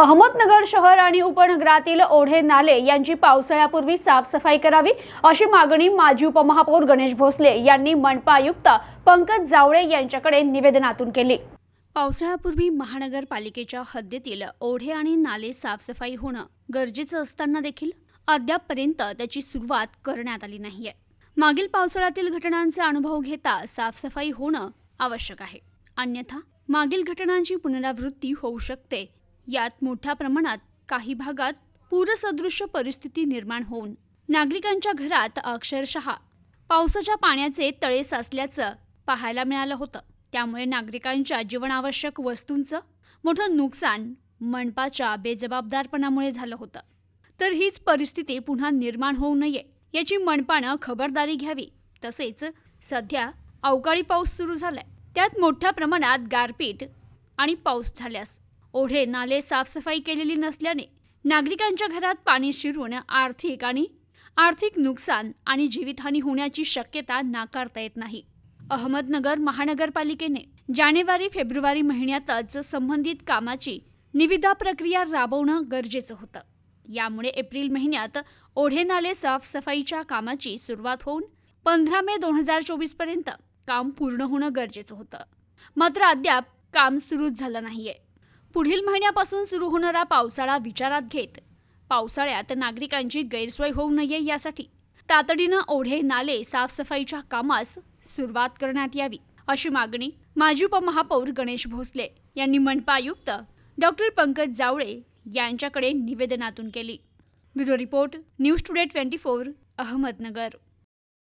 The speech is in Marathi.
अहमदनगर शहर आणि उपनगरातील ओढे नाले यांची पावसाळ्यापूर्वी साफसफाई करावी अशी मागणी माजी उपमहापौर गणेश भोसले यांनी मनपा आयुक्त पंकज जावळे यांच्याकडे निवेदनातून केली. पावसाळ्यापूर्वी महानगरपालिकेच्या हद्दीतील ओढे आणि नाले साफसफाई होणं गरजेचं असताना देखील अद्यापपर्यंत त्याची सुरुवात करण्यात आली नाहीये. मागील पावसाळ्यातील घटनांचा अनुभव घेता साफसफाई होणं आवश्यक आहे. अन्यथा मागील घटनांची पुनरावृत्ती होऊ शकते यात मोठ्या प्रमाणात काही भागात पूरसदृश्य परिस्थिती निर्माण होऊन नागरिकांच्या घरात अक्षरशः पावसाच्या पाण्याचे तळे साचल्याचं पाहायला मिळालं होतं. त्यामुळे नागरिकांच्या जीवनावश्यक वस्तूंचं मोठं नुकसान मनपाच्या बेजबाबदारपणामुळे झालं होतं. तर हीच परिस्थिती पुन्हा निर्माण होऊ नये याची मनपानं खबरदारी घ्यावी. तसेच सध्या अवकाळी पाऊस सुरू झालाय. त्यात मोठ्या प्रमाणात गारपीट आणि पाऊस झाल्यास ओढे नाले साफसफाई केलेली नसल्याने नागरिकांच्या घरात पाणी शिरून आर्थिक आणि आर्थिक नुकसान आणि जीवितहानी होण्याची शक्यता नाकारता येत नाही. अहमदनगर महानगरपालिकेने जानेवारी फेब्रुवारी महिन्यातच संबंधित कामाची निविदा प्रक्रिया राबवणं गरजेचं होतं. यामुळे एप्रिल महिन्यात ओढे नाले साफसफाईच्या कामाची सुरुवात होऊन पंधरा मे दोन हजार चोवीसपर्यंत काम पूर्ण होणं गरजेचं होतं. मात्र अद्याप काम सुरूच झालं नाहीये. पुढील महिन्यापासून सुरू होणारा पावसाळा विचारात घेत. पावसाळ्यात नागरिकांची गैरसोय होऊ नये यासाठी तातडीनं ओढे नाले साफसफाईच्या कामास सुरुवात करण्यात यावी अशी मागणी माजी उपमहापौर गणेश भोसले यांनी मनपा आयुक्त डॉक्टर पंकज जावळे यांच्याकडे निवेदनातून केली. Bureau report news today twenty four Ahmednagar.